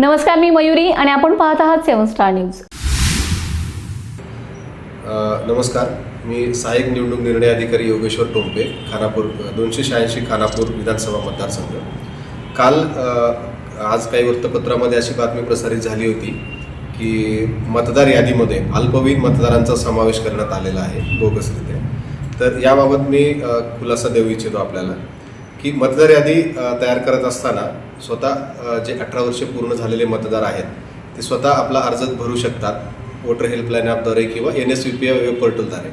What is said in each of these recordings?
नमस्कार मी मयुरी आणि आपण पाहत आहात सेवन स्टार न्यूज. नमस्कार मी सहाय्यक निवडणूक निर्णय अधिकारी योगेश्वर टोंपे खानापूर दोनशे शहाऐंशी खानापूर विधानसभा मतदारसंघ. काल आज काही वृत्तपत्रामध्ये अशी बातमी प्रसारित झाली होती की मतदार यादीमध्ये अल्पवयीन मतदारांचा समावेश करण्यात आलेला आहे बोगसरित्या. तर याबाबत मी खुलासा देऊ इच्छितो आपल्याला. की मतदार यादी तयार करत असताना स्वतः जे अठरा वर्षे पूर्ण झालेले मतदार आहेत ते स्वतः आपला अर्ज भरू शकतात वोटर हेल्पलाईन ॲपद्वारे किंवा N S U P I web पोर्टलद्वारे.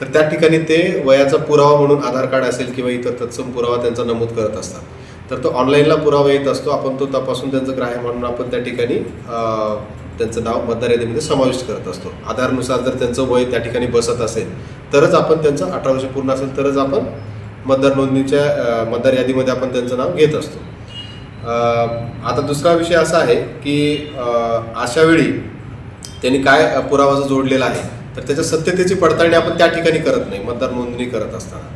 तर त्या ठिकाणी ते वयाचा पुरावा म्हणून आधार कार्ड असेल किंवा इतर तत्सम पुरावा त्यांचा नमूद करत असतात. तर तो ऑनलाईनला पुरावा येत असतो आपण तो तपासून त्यांचं ग्राह्य म्हणून आपण त्या ठिकाणी त्यांचं नाव मतदार यादीमध्ये समाविष्ट करत असतो. आधारनुसार जर त्यांचं वय त्या ठिकाणी बसत असेल तरच आपण त्यांचं अठरा वर्ष पूर्ण असेल तरच आपण मतदार नोंदणीच्या मतदार यादीमध्ये आपण त्यांचं नाव घेत असतो. आता दुसरा विषय असा आहे की अशावेळी अशा वेळी त्यांनी काय पुरावा जोडलेला आहे तर त्याच्या सत्यतेची पडताळणी आपण त्या ठिकाणी करत नाही मतदार नोंदणी करत असताना.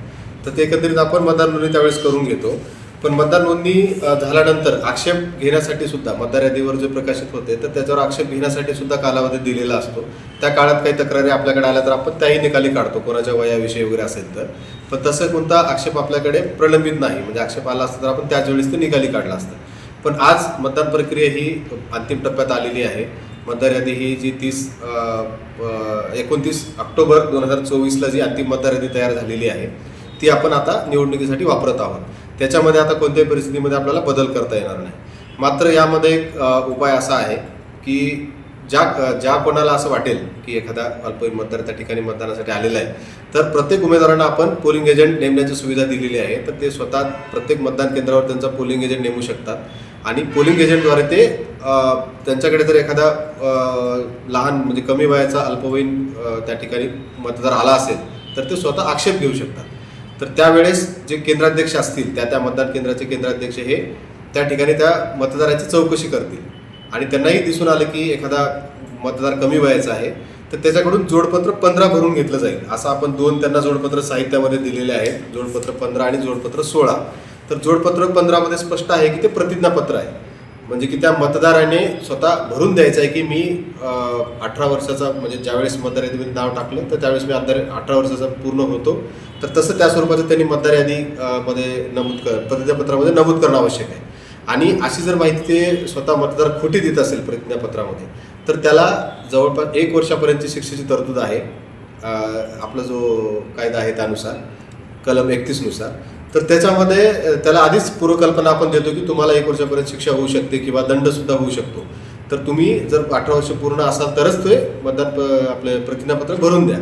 तर ते एकंदरीत आपण मतदार नोंदणी त्यावेळेस करून घेतो. पण मतदार नोंदणी झाल्यानंतर आक्षेप घेण्यासाठी सुद्धा मतदार यादीवर जे प्रकाशित होते तर त्याच्यावर आक्षेप घेण्यासाठी सुद्धा कालावधी दिलेला असतो. त्या काळात काही तक्रारी आपल्याकडे आल्या तर आपण त्याही निकाली काढतो कोणाच्या वयाविषयी वगैरे असेल तर. पण तसं कोणता आक्षेप आपल्याकडे प्रलंबित नाही. म्हणजे आक्षेप आला असता तर आपण त्याच वेळेस ते निकाली काढला असतं. पण आज मतदान प्रक्रिया ही अंतिम टप्प्यात आलेली आहे. मतदार यादी ही जी तीस एकोणतीस ऑक्टोबर दोन हजार चोवीसला जी अंतिम मतदार यादी तयार झालेली आहे ती आपण आता निवडणुकीसाठी वापरत आहोत. त्याच्यामध्ये आता कोणत्याही परिस्थितीमध्ये आपल्याला बदल करता येणार नाही. मात्र यामध्ये एक उपाय असा आहे की ज्या ज्या कोणाला असं वाटेल की एखादा अल्पवयीन मतदार त्या ठिकाणी मतदानासाठी आलेला आहे तर प्रत्येक उमेदवारांना आपण पोलिंग एजंट नेमण्याची सुविधा दिलेली आहे. तर ते स्वतः प्रत्येक मतदान केंद्रावर त्यांचा पोलिंग एजंट नेमू शकतात. आणि पोलिंग एजंटद्वारे ते त्यांच्याकडे जर एखादा लहान म्हणजे कमी वयाचा अल्पवयीन त्या ठिकाणी मतदार आला असेल तर ते स्वतः आक्षेप घेऊ शकतात. तर त्यावेळेस जे केंद्राध्यक्ष असतील त्या त्या मतदान केंद्राचे केंद्राध्यक्ष हे त्या ठिकाणी त्या मतदाराची चौकशी करतील. आणि त्यांनाही दिसून आलं की एखादा मतदार कमी वयाचा आहे तर त्याच्याकडून जोडपत्र पंधरा भरून घेतलं जाईल. असं आपण दोन त्यांना जोडपत्र साहित्यामध्ये दिलेले आहेत जोडपत्र पंधरा आणि जोडपत्र सोळा. तर जोडपत्र पंधरामध्ये स्पष्ट आहे की ते प्रतिज्ञापत्र आहे. म्हणजे की त्या मतदाराने स्वतः भरून द्यायचं आहे की मी अठरा वर्षाचा म्हणजे ज्यावेळेस मतदार यादीमध्ये नाव टाकलं तर त्यावेळेस मी आधार अठरा वर्षाचा पूर्ण होतो. तर तसं त्या स्वरूपाचं त्यांनी मतदार यादी मध्ये नमूद कर प्रतिज्ञापत्रामध्ये नमूद करणं आवश्यक आहे. आणि अशी जर माहिती ते स्वतः मतदार खोटी देत असेल प्रतिज्ञापत्रामध्ये तर त्याला जवळपास एक वर्षापर्यंतची शिक्षेची तरतूद आहे. आपला जो कायदा आहे त्यानुसार कलम एकतीसनुसार तर त्याच्यामध्ये त्याला आधीच पूर्वकल्पना आपण देतो की तुम्हाला एक वर्षापर्यंत शिक्षा होऊ शकते किंवा दंडसुद्धा होऊ शकतो. तर तुम्ही जर अठरा वर्ष पूर्ण असाल तरच ते मतदान प- आपले प्रतिज्ञापत्र भरून द्या.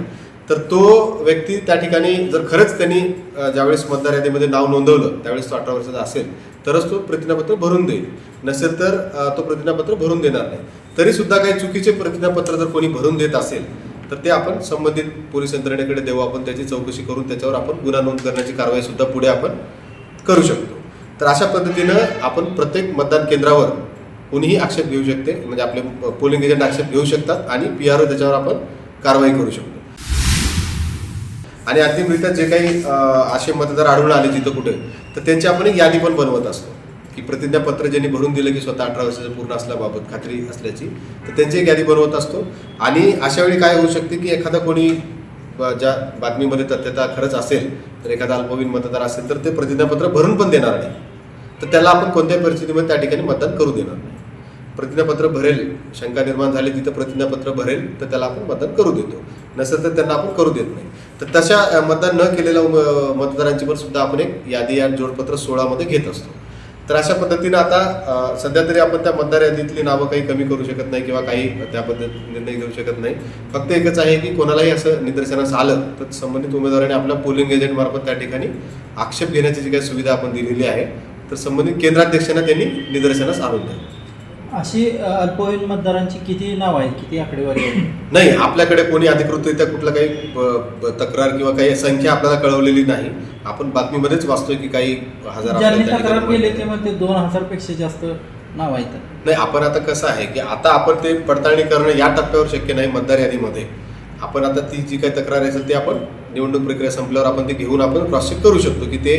तर तो व्यक्ती त्या ठिकाणी जर खरंच त्यांनी ज्यावेळेस मतदार यादीमध्ये नाव नोंदवलं त्यावेळेस तो अठरा वर्षाचा असेल तरच तो प्रतिज्ञापत्र भरून देईल. नसेल तर तो प्रतिज्ञापत्र भरून देणार नाही. तरी सुद्धा काही चुकीचे प्रतिज्ञापत्र जर कोणी भरून देत असेल तर ते आपण संबंधित पोलीस यंत्रणेकडे देऊ आपण त्याची चौकशी करून त्याच्यावर आपण गुन्हा नोंद करण्याची कारवाई सुद्धा पुढे आपण करू शकतो. तर अशा पद्धतीनं आपण प्रत्येक मतदान केंद्रावर कोणीही आक्षेप घेऊ शकते म्हणजे आपले पोलिंग एजंट आक्षेप घेऊ शकतात आणि पी आर ओ त्याच्यावर आपण कारवाई करू शकतो. आणि अंतिमरित्या जे काही असे मतदार आढळून आले तिथं कुठे तर त्यांची आपण एक यादी पण बनवत असतो. की प्रतिज्ञापत्र ज्यांनी भरून दिलं की स्वतः अठरा वर्षाचं पूर्ण असल्याबाबत खात्री असल्याची तर त्यांची एक यादी बनवत असतो. आणि अशा वेळी काय होऊ शकते की एखादा कोणी ज्या बातमीमध्ये तथ्यता खरंच असेल तर एखादा अल्पवयीन मतदार असेल तर ते प्रतिज्ञापत्र भरून पण देणार नाही. तर त्याला आपण कोणत्याही परिस्थितीमध्ये त्या ठिकाणी मतदान करू देणार नाही. प्रतिज्ञापत्र भरेल शंका निर्माण झाली तिथं प्रतिज्ञापत्र भरेल तर त्याला आपण मतदान करू देतो. नसेल तर त्यांना आपण करू देत नाही. तर तशा मतदान न केलेल्या मतदारांची पण सुद्धा आपण एक यादी या जोडपत्र सोळामध्ये घेत असतो. तर अशा पद्धतीनं आता सध्या तरी आपण त्या मतदार यादीतली नावं काही कमी करू शकत नाही किंवा काही त्या निर्णय घेऊ शकत नाही. फक्त एकच आहे की कोणालाही असं निदर्शनास आलं तर संबंधित उमेदवाराने आपल्या पोलिंग एजंटमार्फत त्या ठिकाणी आक्षेप घेण्याची जी काही सुविधा आपण दिलेली आहे तर संबंधित केंद्राध्यक्षांना त्यांनी निदर्शनास आणून द्या अशी अल्पवयीन मतदारांची किती नाव आहेत? किती आकडेवारी आहे नाही आपल्याकडे कोणी अधिकृतरित्या कुठलं काही तक्रार किंवा काही संख्या आपल्याला कळवलेली नाही. आपण बातमीमध्येच वाचतोय की काही हजार ज्यांनी तक्रार केली ते मध्ये दोन हजारपेक्षा जास्त नाव आहेत. नाही आपण आता कसं आहे की आता आपण ते पडताळणी करणं या टप्प्यावर शक्य नाही मतदार यादीमध्ये. आपण आता ती जी काही तक्रार असेल ती आपण निवडणूक प्रक्रिया संपल्यावर आपण ते घेऊन आपण क्रॉस चेक करू शकतो की ते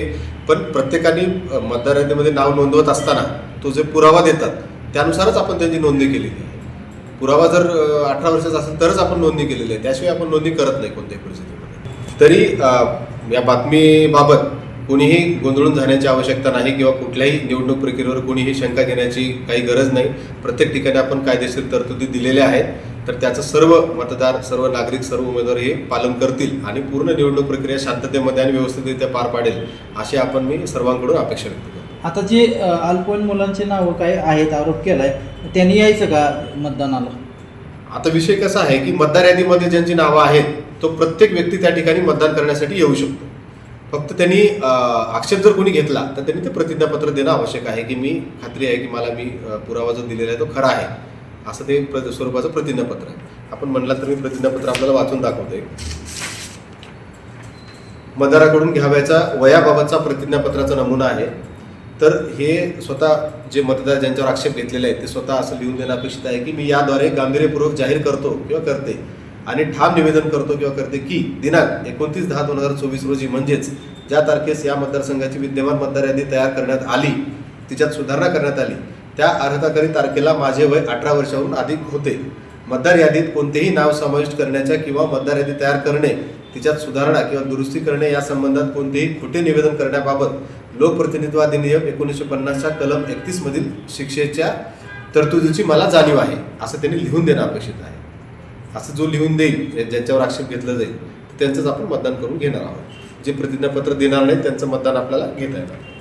पण प्रत्येकाने मतदार यादीमध्ये नाव नोंदवत असताना तो जे पुरावा देतात त्यानुसारच आपण त्यांची नोंदणी केलेली आहे. पुरावा जर अठरा वर्षाचा असेल तरच आपण नोंदणी केलेली आहे. त्याशिवाय आपण नोंदणी करत नाही कोणत्याही परिस्थितीमध्ये. तरी या बातमीबाबत कोणीही गोंधळून जाण्याची आवश्यकता नाही किंवा कुठल्याही निवडणूक प्रक्रियेवर कोणीही शंका घेण्याची काही गरज नाही. प्रत्येक ठिकाणी आपण कायदेशीर तरतुदी दिलेल्या आहेत. तर त्याचं सर्व मतदार सर्व नागरिक सर्व उमेदवार हे पालन करतील आणि पूर्ण निवडणूक प्रक्रिया शांततेमध्ये आणि व्यवस्थितरित्या पार पाडेल अशी आपण मी सर्वांकडून अपेक्षा व्यक्त करतो. आता जे अल्पवयीन मुलांचे नावं काय आहेत आरोप केलाय त्यांनी यायचं का मतदानाला? आता विषय कसा आहे की मतदार यादीमध्ये ज्यांची नावं आहेत तो प्रत्येक व्यक्ती त्या ठिकाणी मतदान करण्यासाठी येऊ शकतो. फक्त त्यांनी आक्षेप जर कोणी घेतला तर त्यांनी ते प्रतिज्ञापत्र देणं आवश्यक आहे की मी खात्री आहे की मला मी पुरावा जो दिलेला आहे तो खरा आहे. असं ते प्र स्वरूपाचं प्रतिज्ञापत्र आहे. आपण म्हणलात तर मी प्रतिज्ञापत्र आपल्याला वाचून दाखवतोय. मतदाराकडून घ्यावयाचा वयाबाबतचा प्रतिज्ञापत्राचा नमुना आहे. तर हे स्वतः जे मतदार ज्यांच्यावर आक्षेप घेतलेले आहेत ते स्वतः असं लिहून देणं अपेक्षित आहे की मी याद्वारे गांभीर्यपूर्वक जाहीर करतो किंवा करते आणि ठाम निवेदन करतो किंवा करते की दिनांक एकोणतीस दहा दोन हजार चोवीस रोजी म्हणजेच ज्या तारखेस या मतदारसंघाची विद्यमान मतदार यादी तयार करण्यात आली तिच्यात सुधारणा करण्यात आली त्या अर्हताकारी तारखेला माझे वय अठरा वर्षाहून अधिक होते. मतदार यादीत कोणतेही नाव समाविष्ट करण्याच्या किंवा मतदार यादी तयार करणे तिच्यात सुधारणा किंवा दुरुस्ती करणे या संबंधात कोणतेही खोटे निवेदन करण्याबाबत लोकप्रतिनिधित्व अधिनियम एकोणीसशे पन्नासच्या कलम एकतीस मधील शिक्षेच्या तरतुदीची मला जाणीव आहे असं त्यांनी लिहून देणं अपेक्षित आहे. असं जो लिहून देईल ज्यांच्यावर आक्षेप घेतला जाईल त्यांचंच आपण मतदान करून घेणार आहोत. जे प्रतिज्ञापत्र देणार नाही त्यांचं मतदान आपल्याला घेता येणार.